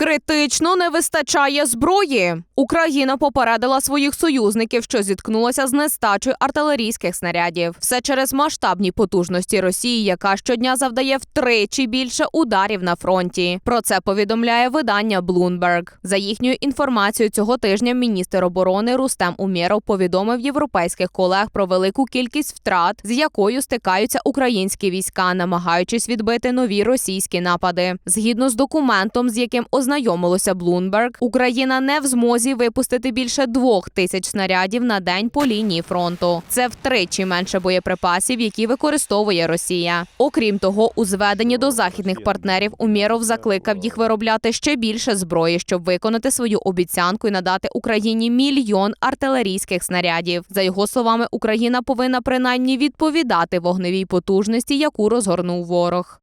Критично не вистачає зброї. Україна попередила своїх союзників, що зіткнулася з нестачею артилерійських снарядів. Все через масштабні потужності Росії, яка щодня завдає втричі більше ударів на фронті. Про це повідомляє видання Bloomberg. За їхньою інформацією, цього тижня міністр оборони Рустем Умєров повідомив європейських колег про велику кількість втрат, з якою стикаються українські війська, намагаючись відбити нові російські напади. Згідно з документом, з яким ознайомилося Bloomberg, Україна не в змозі випустити більше двох тисяч снарядів на день по лінії фронту. Це втричі менше боєприпасів, які використовує Росія. Окрім того, у зведенні до західних партнерів Умєров закликав їх виробляти ще більше зброї, щоб виконати свою обіцянку і надати Україні мільйон артилерійських снарядів. За його словами, Україна повинна принаймні відповідати вогневій потужності, яку розгорнув ворог.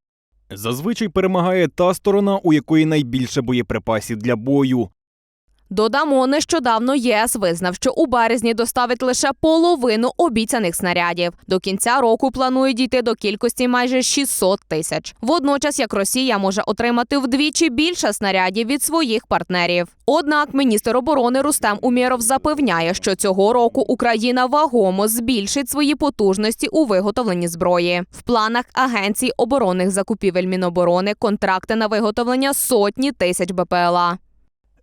Зазвичай перемагає та сторона, у якої найбільше боєприпасів для бою. Додамо, нещодавно ЄС визнав, що у березні доставить лише половину обіцяних снарядів. До кінця року планують дійти до кількості майже 600 тисяч. Водночас, як Росія може отримати вдвічі більше снарядів від своїх партнерів. Однак міністр оборони Рустем Умєров запевняє, що цього року Україна вагомо збільшить свої потужності у виготовленні зброї. В планах агенцій оборонних закупівель Міноборони контракти на виготовлення сотні тисяч БПЛА.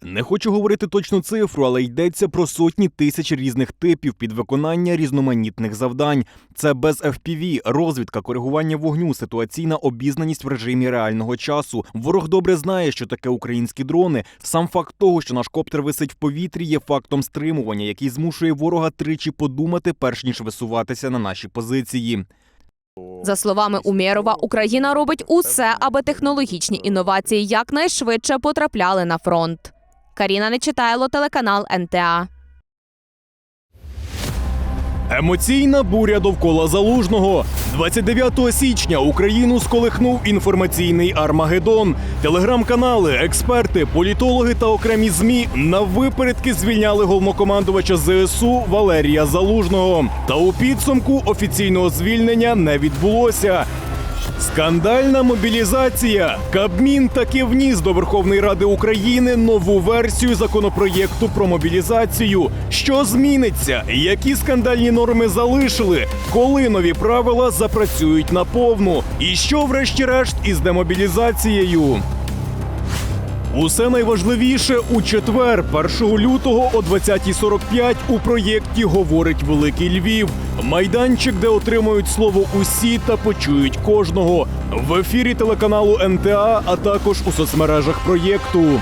Не хочу говорити точну цифру, але йдеться про сотні тисяч різних типів під виконання різноманітних завдань. Це без FPV, розвідка, коригування вогню, ситуаційна обізнаність в режимі реального часу. Ворог добре знає, що таке українські дрони. Сам факт того, що наш коптер висить в повітрі, є фактом стримування, який змушує ворога тричі подумати, перш ніж висуватися на наші позиції. За словами Умєрова, Україна робить усе, аби технологічні інновації якнайшвидше потрапляли на фронт. Каріна Нечитайло, телеканал НТА. Емоційна буря довкола залужного. 29 січня Україну сколихнув інформаційний Армагеддон. Телеграм-канали, експерти, політологи та окремі змі на випередки звільняли головнокомандувача ЗСУ Валерія Залужного. Та у підсумку офіційного звільнення не відбулося. Скандальна мобілізація. Кабмін таки вніс до Верховної Ради України нову версію законопроєкту про мобілізацію. Що зміниться? Які скандальні норми залишили? Коли нові правила запрацюють наповну? І що, врешті-решт, із демобілізацією? Усе найважливіше у четвер, 1 лютого о 20.45 у проєкті говорить Великий Львів. Майданчик, де отримують слово усі та почують кожного в ефірі телеканалу НТА, а також у соцмережах проєкту.